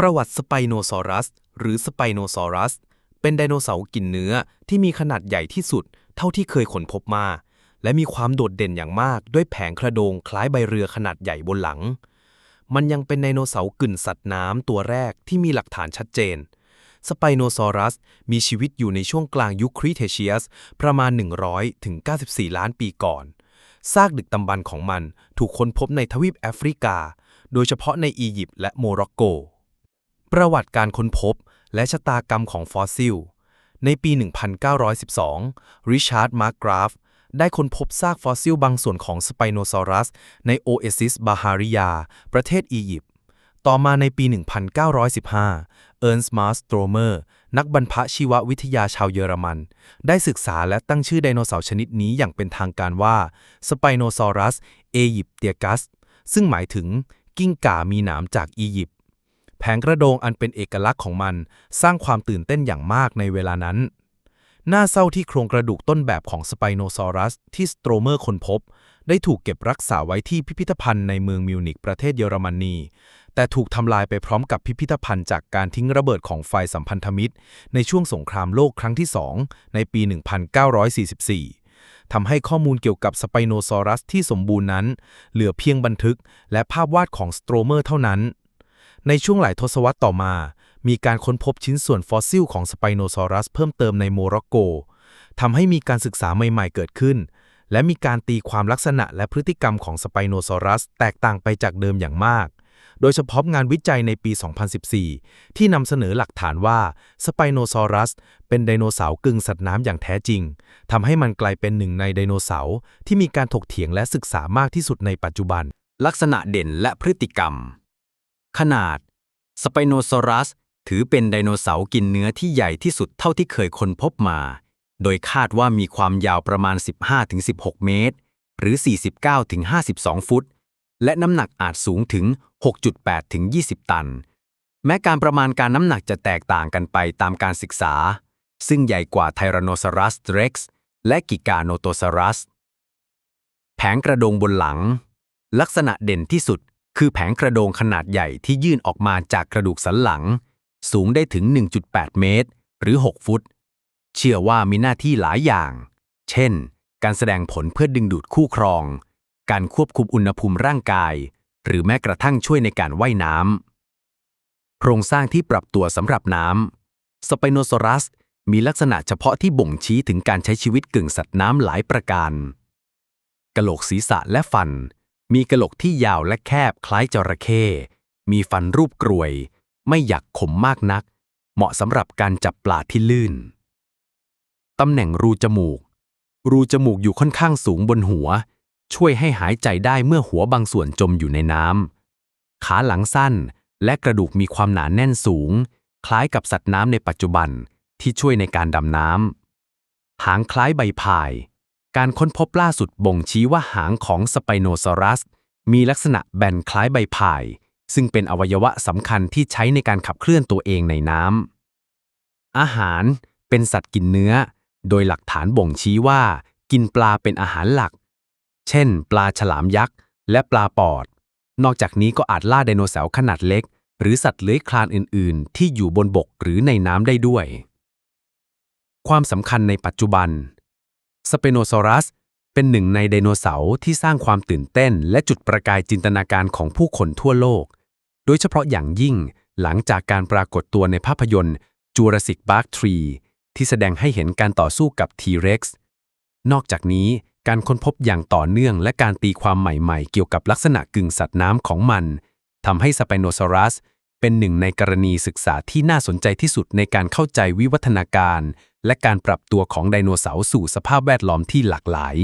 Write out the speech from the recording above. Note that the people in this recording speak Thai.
ประวัติสไปโนซอรัส หรือสไปโนซอรัส เป็นไดโนเสาร์กินเนื้อที่มีขนาดใหญ่ที่สุด เท่าที่เคยค้นพบมา และมีความโดดเด่นอย่างมากด้วยแผงกระโดงคล้ายใบเรือขนาดใหญ่บนหลัง มันยังเป็นไดโนเสาร์กึ่งสัตว์น้ำตัวแรกที่มีหลักฐานชัดเจน สไปโนซอรัส มีชีวิตอยู่ในช่วงกลางยุคครีเทเชียส ประมาณ 100ถึง94 ล้านปีก่อน ซากดึกดำบรรของมันถูกค้นพบในทวีปแอฟริกา โดยเฉพาะในอียิปต์และโมร็อกโก ประวัติการค้นพบและชะตากรรมของฟอสซิล ในปี 1912 ริชาร์ด มาร์กราฟ ได้ค้นพบซากฟอสซิลบางส่วนของสไปโนซอรัส ในโอเอซิส บาฮาริยา ประเทศอียิปต์ ต่อมาในปี 1915 เอิร์นส์ มาสโตรเมอร์ นักบรรพชีววิทยาชาวเยอรมัน ได้ศึกษาและตั้งชื่อไดโนเสาร์ชนิดนี้อย่างเป็นทางการว่าสไปโนซอรัส เอยิปเตียกัส ซึ่งหมายถึงกิ้งก่ามีหนามจากอียิปต์ แผงกระโดงอันเป็นเอกลักษณ์ของมัน สร้างความตื่นเต้นอย่างมากในเวลานั้น น่าเศร้าที่โครงกระดูกต้นแบบของสไปโนซอรัสที่สโตรเมอร์ค้นพบ ได้ถูกเก็บรักษาไว้ที่พิพิธภัณฑ์ในเมืองมิวนิกประเทศเยอรมนี แต่ถูกทำลายไปพร้อมกับพิพิธภัณฑ์จากการทิ้งระเบิดของไฟสัมพันธมิตร ในช่วงสงครามโลกครั้งที่สองในปี 1944ทำให้ข้อมูลเกี่ยวกับสไปโนซอรัสที่สมบูรณ์นั้น เหลือเพียงบันทึกและภาพวาดของสโตรเมอร์เท่านั้น ในช่วงหลายทศวรรษต่อมา มีการค้นพบชิ้นส่วนฟอสซิลของสไปโนซอรัสเพิ่มเติมในโมร็อกโกทำให้มีการศึกษาใหม่ๆเกิดขึ้น และมีการตีความลักษณะและพฤติกรรมของสไปโนซอรัส แตกต่างไปจากเดิมอย่างมาก โดยเฉพาะงานวิจัยในปี 2014 ที่นำเสนอหลักฐานว่าสไปโนซอรัส เป็นไดโนเสาร์กึ่งสัตว์น้ำอย่างแท้จริงทำให้มันกลายเป็นหนึ่งในไดโนเสาร์ที่มีการถกเถียงและศึกษามากที่สุดในปัจจุบัน ลักษณะเด่นและพฤติกรรม ขนาด สไปโนซอรัส ถือเป็นไดโนเสาร์กินเนื้อที่ใหญ่ที่สุดเท่าที่เคยค้นพบมา โดยคาดว่ามีความยาวประมาณ 15-16 เมตร หรือ 49-52 ฟุต และน้ำหนักอาจสูงถึง 6.8-20 ตัน แม้การประมาณการน้ำหนักจะแตกต่างกันไปตามการศึกษา ซึ่งใหญ่กว่าไทแรโนซอรัสเร็กซ์และกิกาโนโตซอรัส แผงกระโดงบนหลัง ลักษณะเด่นที่สุด คือแผงกระโดงขนาดใหญ่ที่ยื่นออกมาจากกระดูกสันหลัง สูงได้ถึง 1.8 เมตร หรือ 6 ฟุต เชื่อว่ามีหน้าที่หลายอย่าง เช่น การแสดงผลเพื่อดึงดูดคู่ครอง การควบคุมอุณหภูมิร่างกาย หรือแม้กระทั่งช่วยในการว่ายน้ำโครงสร้างที่ปรับตัวสำหรับน้ำสไปโนซอรัสมีลักษณะเฉพาะที่บ่งชี้ถึงการใช้ชีวิตกึ่งสัตว์น้ำหลายประการกะโหลกศีรษะและฟัน มีกะโหลกที่ยาวและแคบคล้ายจระเข้ มีฟันรูปกรวย ไม่หยักขมมากนัก เหมาะสำหรับการจับปลาที่ลื่น ตำแหน่งรูจมูก รูจมูกอยู่ค่อนข้างสูงบนหัว ช่วยให้หายใจได้เมื่อหัวบางส่วนจมอยู่ในน้ำ ขาหลังสั้นและกระดูกมีความหนาแน่นสูง คล้ายกับสัตว์น้ำในปัจจุบันที่ช่วยในการดำน้ำ หางคล้ายใบพาย การค้นพบล่าสุดบ่งชี้ว่าหางของสไปโนซอรัส มีลักษณะแบนคล้ายใบพาย ซึ่งเป็นอวัยวะสำคัญที่ใช้ในการขับเคลื่อนตัวเองในน้ำ อาหารเป็นสัตว์กินเนื้อ โดยหลักฐานบ่งชี้ว่า กินปลาเป็นอาหารหลัก เช่น ปลาฉลามยักษ์ และปลาปอด นอกจากนี้ก็อาจล่าไดโนเสาร์ขนาดเล็ก หรือสัตว์เลื้อยคลานอื่น ๆ ที่อยู่บนบกหรือในน้ำได้ด้วย ความสำคัญในปัจจุบัน สเปโนซอรัส เป็นหนึ่งในไดโนเสาร์ที่สร้างความตื่นเต้น และจุดประกายจินตนาการของผู้คนทั่วโลก โดยเฉพาะอย่างยิ่งหลังจากการปรากฏตัวในภาพยนตร์ Jurassic Park 3ที่แสดงให้เห็นการต่อสู้กับ T-Rex นอกจากนี้การค้นพบอย่างต่อเนื่องและการตีความใหม่ๆ เกี่ยวกับลักษณะกึ่งสัตว์น้ำของมันทำให้สไปโนซอรัส เป็นหนึ่งในกรณีศึกษาที่น่าสนใจที่สุดในการเข้าใจวิวัฒนาการ และการปรับตัวของไดโนเสาร์สู่สภาพแวดล้อมที่หลากหลาย